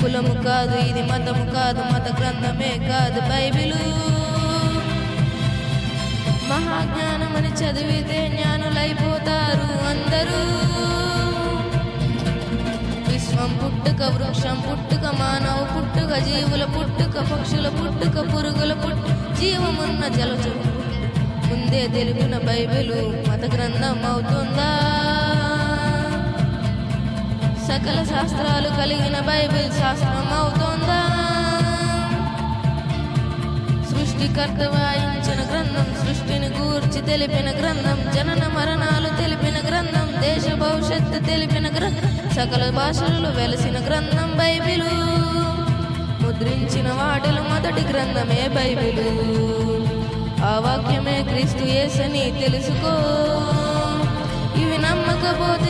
కులము కాదు ఇది మతము కాదు మత గ్రంథమే కాదు బైబిలు. మహాజ్ఞానమని చదివితే జ్ఞానులైపోతారు అందరూ. విశ్వం పుట్టుక వృక్షం పుట్టుక మానవ పుట్టుక జీవుల పుట్టుక పక్షుల పుట్టుక పురుగుల పుట్టు జీవమున్న జలచు ముందే తెలుగున బైబిలు మత గ్రంథం అవుతుందా? సకల శాస్త్రాలు కలిగిన బైబిల్ శాస్త్రం అవుతోందా సృష్టికర్త వాయించిన గ్రంథం సృష్టిని గూర్చి తెలిపిన గ్రంథం జనన మరణాలు తెలిపిన గ్రంథం దేశ భవిష్యత్తు తెలిపిన గ్రంథం సకల భాషలలో వెలసిన గ్రంథం బైబిలు. ముద్రించిన వాటిలో మొదటి గ్రంథమే బైబిలు. ఆ వాక్యమే క్రీస్తు యేసని తెలుసుకో. ఇవి నమ్మకపోతే